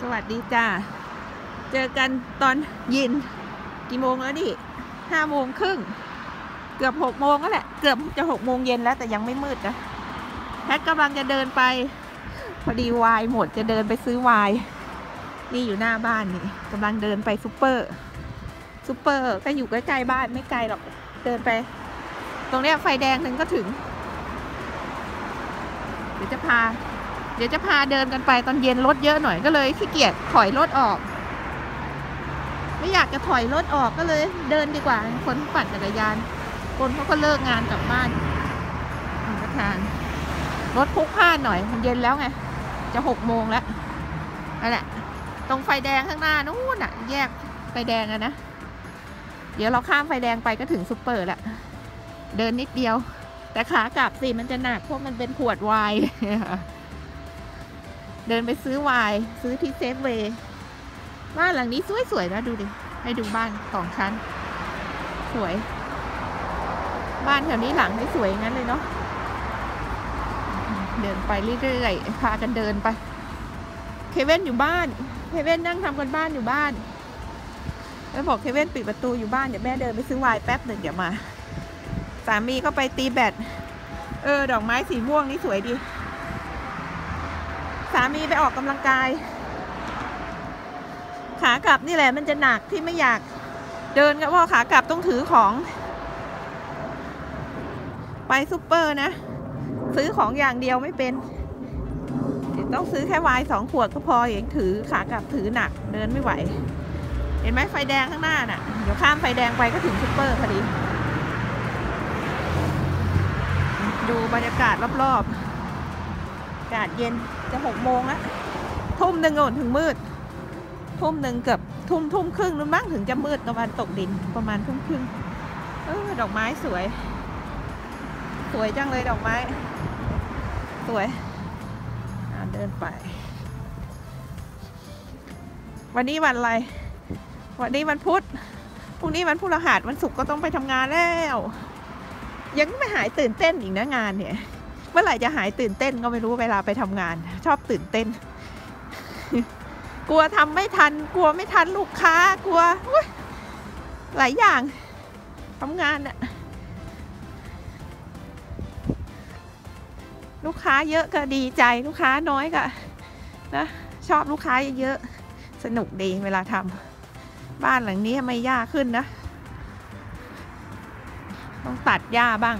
สวัสดีจ้า เจอกันตอนเยินกี่โมงแล้วดิห้าโมงครึ่ง เกือบหกโมงแล้วแหละ เกือบจะหกโมงเย็นแล้วแต่ยังไม่มืดนะแพทกำลังจะเดินไป พอดีวายหมดจะเดินไปซื้อวายนี่อยู่หน้าบ้านนี่กำลังเดินไปซูเปอร์ซูเปอร์ก็อยู่ใกล้ๆบ้านไม่ไกลหรอกเดินไป ตรงนี้ไฟแดงนึงก็ถึง เดี๋ยวจะพา ดี๋ยวจะพาเดินกันไปตอนเย็นรถเยอะหน่อยก็เลยขี้เกียจถอยรถออก ไม่อยากจะถอยรถออกก็เลย เดินดีกว่าคนปั่นจักรยาน คนเขาก็เลิกงานกลับบ้านอืมก็ทางรถพุกพลาหน่อยมันเย็นแล้วไง จะหกโมงแล้วนั่นแหละตรงไฟแดงข้างหน้านู้นน่ะ แยกไฟแดงอะนะ เดี๋ยวเราข้ามไฟแดงไปก็ถึงซุปเปอร์ละเดินนิดเดียว แต่ขากลับสิมันจะหนักเพราะมันเป็นขวดไวน์ เดินไปซื้อไวน์ซื้อที่เซฟเวย์บ้านหลังนี้สวยๆนะดูดิ ให้ดูบ้านสองชั้น สวย บ้านแถวนี้หลังไม่สวยงั้นเลยเนาะเดินไปเรื่อยๆพากันเดินไปเคเว่นอยู่บ้านเคเว่นนั่งทำกันบ้านอยู่บ้าน แล้วบอกเคเว่นปิดประตูอยู่บ้านเดี๋ยวแม่เดินไปซื้อไวน์แป๊บหนึ่งเดี๋ยวมาสามีก็ไปตีแบดเออ ดอกไม้สีม่วงนี่สวยดี สามีไปออกกำลังกาย ขากลับนี่แหละมันจะหนักที่ไม่อยากเดินก็เพราะขากลับต้องถือของ ไปซูเปอร์นะ ซื้อของอย่างเดียวไม่เป็นต้องซื้อแค่วน์สองขวดก็พอเองถือขากลับถือหนักเดินไม่ไหว เห็นไหมไฟแดงข้างหน้าน่ะ เดี๋ยวข้ามไฟแดงไปก็ถึงซูเปอร์พอดี ดูบรรยากาศรอบๆอากาศเย็น จะหกโมงแล้วทุ่มหนึ่งก่อนถึงมืด ทุ่มหนึ่งเกือบทุ่มทุ่มครึ่งนู้นบ้างถึงจะมืดตะวันตกดินประมาณทุ่มครึ่งเออดอกไม้สวย สวยจังเลยดอกไม้ สวยเดินไป วันนี้วันอะไร วันนี้วันพุธพรุ่งนี้วันพฤหัสวันศุกร์ก็ต้องไปทำงานแล้ว ยังไม่หายตื่นเต้นอีกนะงานเนี่ย เมื่อไหร่จะหายตื่นเต้นก็ไม่รู้เวลาไปทำงาน ชอบตื่นเต้น กลัวทำไม่ทัน กลัวไม่ทันลูกค้ากลัวหลายอย่างทำงานอะลูกค้าเยอะก็ดีใจลูกค้าน้อยก็นะชอบลูกค้าเยอะๆสนุกดีเวลาทำบ้านหลังนี้ไม่ยากขึ้นนะ ต้องตัดหญ้าบ้าง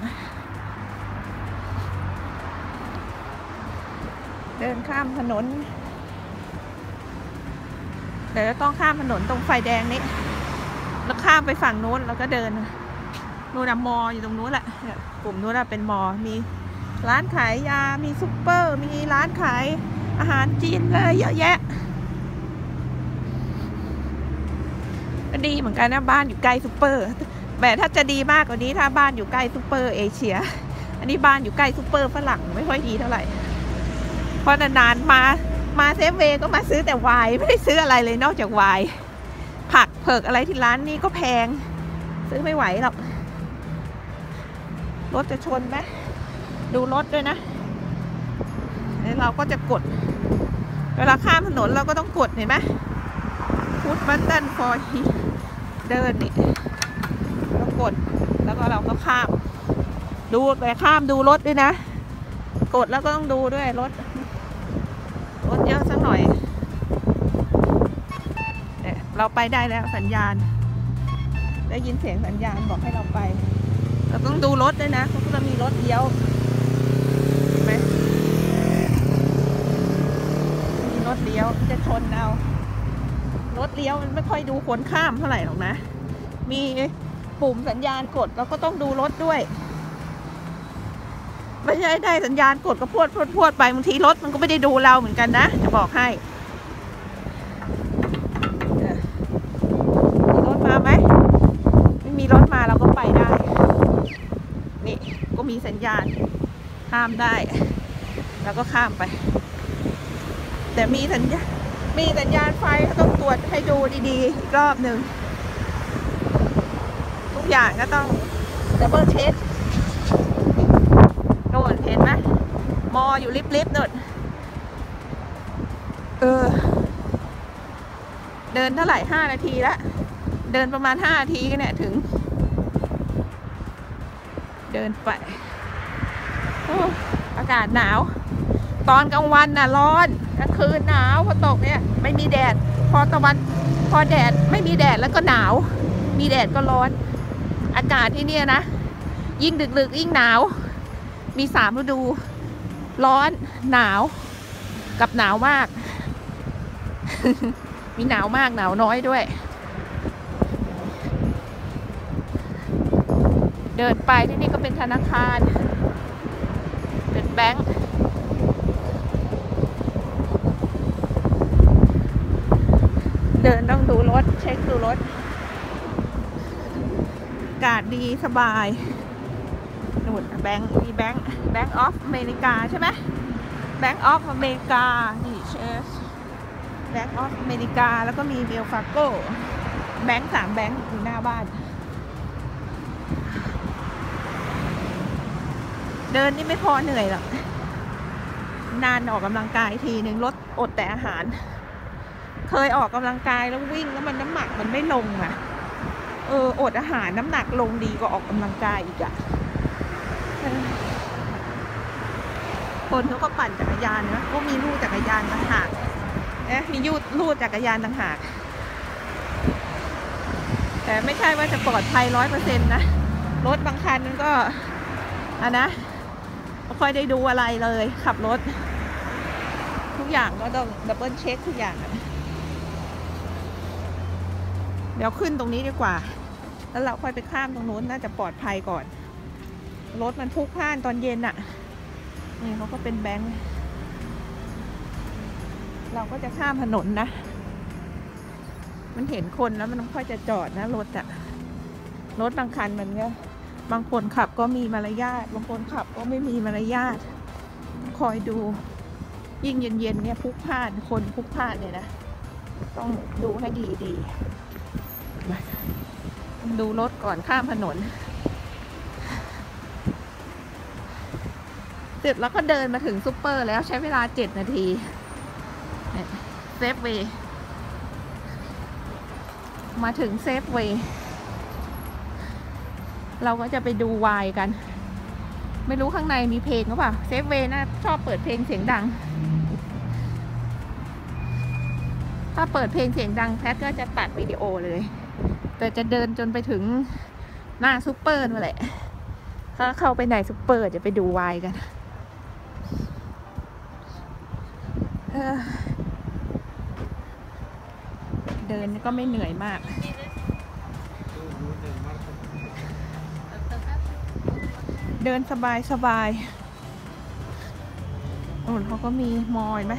เดินข้ามถนนเดี๋ยวต้องข้ามถนนตรงไฟแดงนี้แล้วข้ามไปฝั่งนู้นแล้วก็เดินนู่นนะมออยู่ตรงนู้นแหละกลุ่มนู้นน่ะเป็นมอมีร้านขายยา มีซุปเปอร์ มีร้านขายอาหารจีนเลยเยอะแยะ ก็ดีเหมือนกันนะบ้านอยู่ใกล้ซุปเปอร์แต่ถ้าจะดีมากกว่านี้ถ้าบ้านอยู่ใกล้ซูเปอร์เอเชีย อันนี้บ้านอยู่ใกล้ซูเปอร์ฝรั่งไม่ค่อยดีเท่าไหร่ เพราะนานๆมามาเซฟเวย์ก็มาซื้อแต่ไวน์ไม่ได้ซื้ออะไรเลยนอกจากไวน์ผักเผือกอะไรที่ร้านนี้ก็แพง ซื้อไม่ไหวหรอก รถจะชนไหมดูรถด้วยนะแล้วเราก็จะกด เวลาข้ามถนนเราก็ต้องกดเห็นไหมพุทบัตตันฟอร์เดินนี่เรากดแล้วก็เราก็ข้าม ดูไปข้ามดูรถด้วยนะ กดแล้วก็ต้องดูด้วยรถ รถเยอะสักหน่อยเนี่ยเราไปได้แล้วสัญญาณ ได้ยินเสียงสัญญาณบอกให้เราไป เราต้องดูรถด้วยนะเพราจะมีรถเลี้ยวเห็นไหมมีรถเลี้ยวจะชนเอารถเลี้ยวมันไม่ค่อยดูคนข้ามเท่าไหร่หรอกนะ มีปุ่มสัญญาณกดเราก็ต้องดูรถด้วย ไม่ใช่ได้สัญญาณกดก็พวดพวดพวดไปบางทีรถมันก็ไม่ได้ดูเราเหมือนกันนะ จะบอกให้มีรถมาไหมไม่มีรถมาเราก็ไปได้ นี่ก็มีสัญญาณข้ามได้ แล้วก็ข้ามไป แต่มีสัญญามีสัญญาณไฟก็ต้องตรวจให้ดูดีๆอีกรอบหนึ่งทุกอย่างก็ต้องดับเบิลเช็คโน่นเห็นไหมม ออยู่ลิฟต์ๆโน่นเออ เดินเท่าไหร่ห้านาทีละ เดินประมาณห้านาทีก็เนี่ยถึง เดินไปโอ้อากาศหนาว ตอนกลางวันน่ะร้อนกลางคืนหนาวพอตกเนี่ย ไม่มีแดด พอตะวัน พอแดดไม่มีแดดแล้วก็หนาว มีแดดก็ร้อน อากาศที่เนี่ยนะ ยิ่งดึกๆยิ่งหนาว มีสามฤดู ร้อนหนาวกับหนาวมาก มีหนาวมากหนาวน้อยด้วย เดินไปที่นี่ก็เป็นธนาคาร เป็นแบงก์เดินต้องดูรถ เช็คดูรถ อากาศดีสบาย นู่นแบงก์มีแบงก์แบงก์ออฟอเมริกาใช่ไหมแบงก์ออฟอเมริกานี่เชสแบงก์ออฟอเมริกาแล้วก็มีเบลฟาโก้แบงก์สามแบงก์อยู่หน้าบ้าน เดินนี่ไม่พอเหนื่อยหรอกนานออกกำลังกายทีหนึ่งลดอดแต่อาหาร เคยออกกำลังกายแล้ววิ่งแล้วมันน้ำหนักมันไม่ลงอะเอออดอาหารน้ำหนักลงดีกว่าออกกำลังกายอีกอะ คนเขาก็ปั่นจักรยานนะก็มีลู่จักรยานต่างหากเอ๊ะมียูดลู่จักรยานต่างหาก แต่ไม่ใช่ว่าจะปลอดภัยร้อยเปอร์เซ็นต์นะ รถบางคันมันก็อันนะไม่ค่อยได้ดูอะไรเลย ขับรถ ทุกอย่างก็ต้องดับเบิลเช็คทุกอย่าง เดี๋ยวขึ้นตรงนี้ดีกว่า แล้วเราค่อยไปข้ามตรงนู้นน่าจะปลอดภัยก่อน รถมันพลุกพล่านตอนเย็นอะ่ะนี่เขาก็เป็นแบงค์เราก็จะข้ามถนนนะ มันเห็นคนแล้วมันค่อยจะจอดนะรถอะรถบางคันมันก็บางคนขับก็มีมารยาทบางคนขับก็ไม่มีมารยาทคอยดูยิ่งเย็นๆเนี่ยพุกพ่านคนพุกพ่านเนี่ยนะ ต้องดูให้ดีๆมาดูรถก่อนข้ามถนน เสร็จแล้วก็เดินมาถึงซูเปอร์แล้วใช้เวลาเจ็ดนาทีเซฟเวย์มาถึงเซฟเวย์เราก็จะไปดูวายกัน ไม่รู้ข้างในมีเพลงหรือเปล่าเซฟเวย์นะชอบเปิดเพลงเสียงดัง ถ้าเปิดเพลงเสียงดังแพทก็จะตัดวิดีโอเลย แต่จะเดินจนไปถึงหน้าซูเปอร์นั่นแหละ ถ้าเข้าไปในซูเปอร์จะไปดูวายกัน เดินก็ไม่เหนื่อยมากเดินสบายสบายโอ้เขาก็มีมอยไหม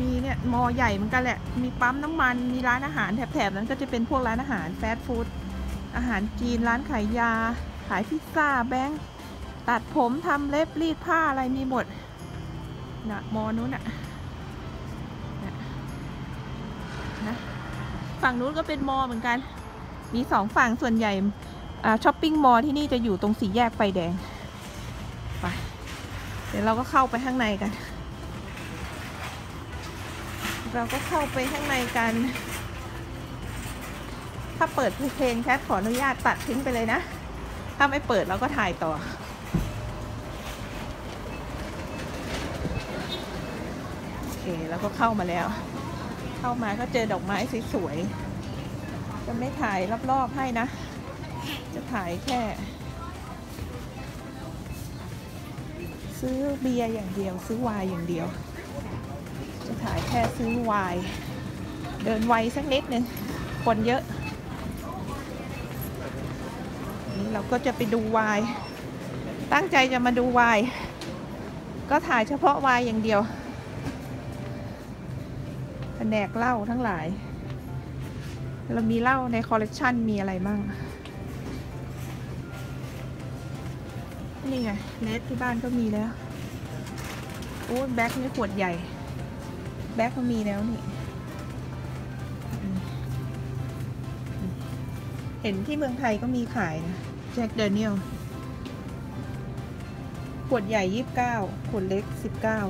มีเนี่ย มอใหญ่เหมือนกันแหละ มีปั๊มน้ำมัน มีร้านอาหารแถบๆนั้นก็จะเป็นพวกร้านอาหารแฟสต์ฟู้ด อาหารจีน ร้านขายยา ขายพิซซ่า แบงค์ ตัดผมทำเล็บรีดผ้าอะไรมีหมด นะมอนู้นอะนะนะฝั่งนู้นก็เป็นมอเหมือนกัน มีสองฝั่งส่วนใหญ่ช้อปปิ้งมอที่นี่จะอยู่ตรงสี่แยกไฟแดงไปเดี๋ยวเราก็เข้าไปข้างในกัน เราก็เข้าไปข้างในกัน ถ้าเปิดเพลงแคทขออนุญาตตัดทิ้งไปเลยนะ ถ้าไม่เปิดเราก็ถ่ายต่อ โอ เคแล้วก็เข้ามาแล้ว เข้ามาก็เจอดอกไม้สวยๆจะไม่ถ่ายรอบๆให้นะ จะถ่ายแค่ ซื้อเบียร์อย่างเดียว ซื้อไวน์อย่างเดียว จะถ่ายแค่ซื้อไวน์เดินไวสักนิดนึงคนเยอะนี่เราก็จะไปดูไวน์ตั้งใจจะมาดูไวน์ก็ถ่ายเฉพาะไวน์อย่างเดียว นกเหล้าทั้งหลาย เรามีเหล้าในคอลเลกชันมีอะไรมั่งนี่ไงเลสที่บ้านก็มีแล้ว โอ้แบ็คนี่ขวดใหญ่ แบ็คก็มีแล้วนี่ เห็นที่เมืองไทยก็มีขายนะแจ็คเดเนียลขวดใหญ่ยี่สิบเก้าขวดเล็กสิบเก้า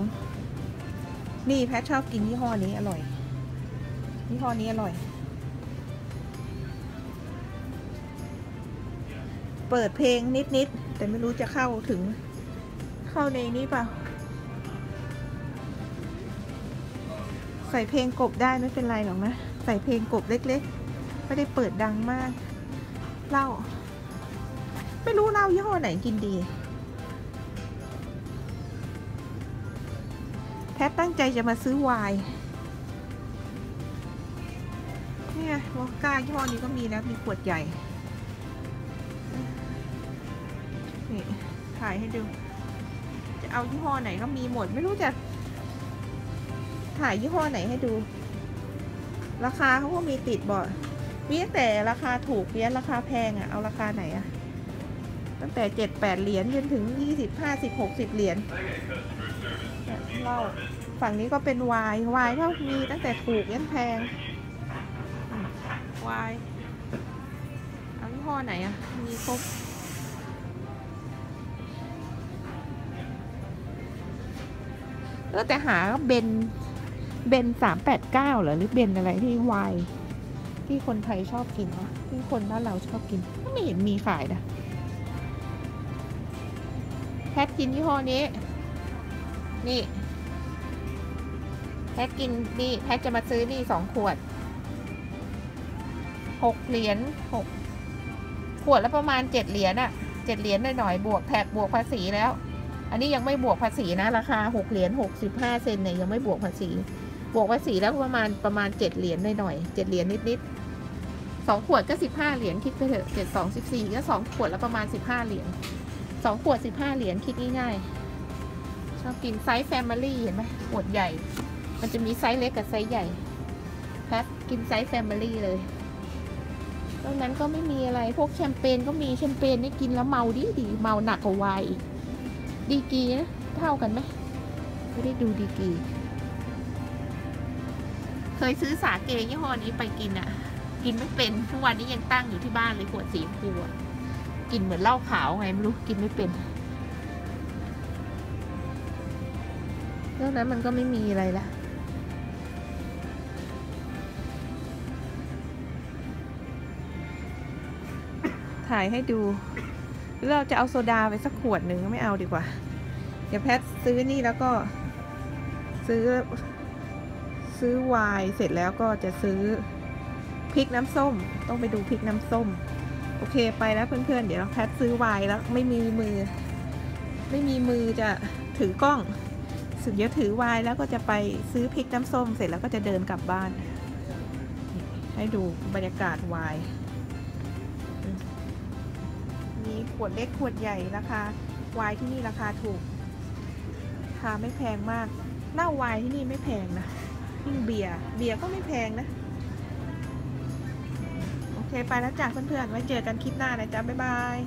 นี่แพทชอบกินยี่ห้อนี้อร่อย ยี่ห้อนี้อร่อย เปิดเพลงนิด ๆ แต่ไม่รู้จะเข้าถึง เข้าในนี้เปล่า ใส่เพลงกบได้ไม่เป็นไรหรอกนะ ใส่เพลงกบเล็ก ๆ ไม่ได้เปิดดังมากเหล้าไม่รู้เหล้ายี่ห้อไหนกินดี แพทตั้งใจจะมาซื้อไวน์ ไงวอก้ายี่ห้อนี้ก็มีแล้วมีขวดใหญ่ นี่ถ่ายให้ดู จะเอายี่ห้อไหนก็มีหมด ไม่รู้จะ ถ่ายยี่ห้อไหนให้ดู ราคาเขาก็มีติดบอร์ดมีตั้งแต่ราคาถูกเนี้ยราคาแพงอะ่ะเอาราคาไหนอะ่ะตั้งแต่เจ็ดแปดเหรียญจนถึงยี่สิบห้าสิบหกสิบเหรียญเนี่ยเหล้าฝั่งนี้ก็เป็นวน์ไวน์ก็มีตั้งแต่ถูกยันแพง วน์เอายี่ห้อไหนอะ่ะ มีครบเออแต่หาเบน เบนสามแปดเก้าเหรอหรือเบนอะไรที่วน์ที่คนไทยชอบกินวะที่คนบ้านเราชอบกินก็ไม่เห็นมีขายนะแพทกินยี่ห้อนี้ นี่ แพทกินนี่แพทจะมาซื้อนี่สองขวด หกเหรียญหกขวดละประมาณเจ็ดเหรียญอะเจ็ดเหรียญหน่อยๆบวกแท็กบวกภาษีแล้ว อันนี้ยังไม่บวกภาษีนะ ราคาหกเหรียญหกสิบห้าเซนเนี่ยยังไม่บวกภาษี บวกภาษีแล้วประมาณประมาณเจ็ดเหรียญหน่อยๆเจ็ดเหรียญนิดๆสองขวดก็สิบห้าเหรียญคิดไปเถอะเจ็ดสองสิบสี่ก็สองขวดแล้วประมาณสิบห้าเหรียญสองขวดสิบห้าเหรียญคิดง่ายๆชอบกินไซส์แฟมิลี่เห็นไหมขวดใหญ่ มันจะมีไซส์เล็กกับไซส์ใหญ่แพทกินไซส์แฟมิลี่เลย ตรงนั้นก็ไม่มีอะไรพวกแชมเปญก็มีแชมเปญนี่กินแล้วเมาดีดีเมาหนักกว่าไวน์อีกดีกีนะเท่ากันไหมไม่ได้ดูดีกีเคยซื้อสาเกยี่ห้อนี้ไปกินอะ่ะกินไม่เป็นทุกวันนี้ยังตั้งอยู่ที่บ้านเลยขวดสีชมพูอะกินเหมือนเหล้าขาวไงไม่รู้กินไม่เป็นนอกนั้นมันก็ไม่มีอะไรละ ถ่ายให้ดูหรือเราจะเอาโซดาไปสักขวดหนึ่งไม่เอาดีกว่า เดี๋ยวแพทซื้อนี่แล้วก็ ซื้อ ซื้อไวน์เสร็จแล้วก็จะซื้อพริกน้ำส้ม ต้องไปดูพริกน้ำส้ม โอเคไปแล้วเพื่อนๆ เดี๋ยวแพทซื้อไวน์แล้วไม่มีมือ ไม่มีมือจะถือกล้องสุดเดี๋ยวถือไวน์แล้วก็จะไปซื้อพริกน้ำส้มเสร็จแล้วก็จะเดินกลับบ้าน ให้ดูบรรยากาศไวน์ มีขวดเล็กขวดใหญ่ราคาไวน์ที่นี่ราคาถูกราคาไม่แพงมากเหล้าไวน์ที่นี่ไม่แพงนะยิ่งเบียร์เบียร์ก็ไม่แพงนะ โอเคไปแล้วจ้ะเพื่อนๆไว้เจอกันคลิปหน้านะจ๊ะบ๊ายบาย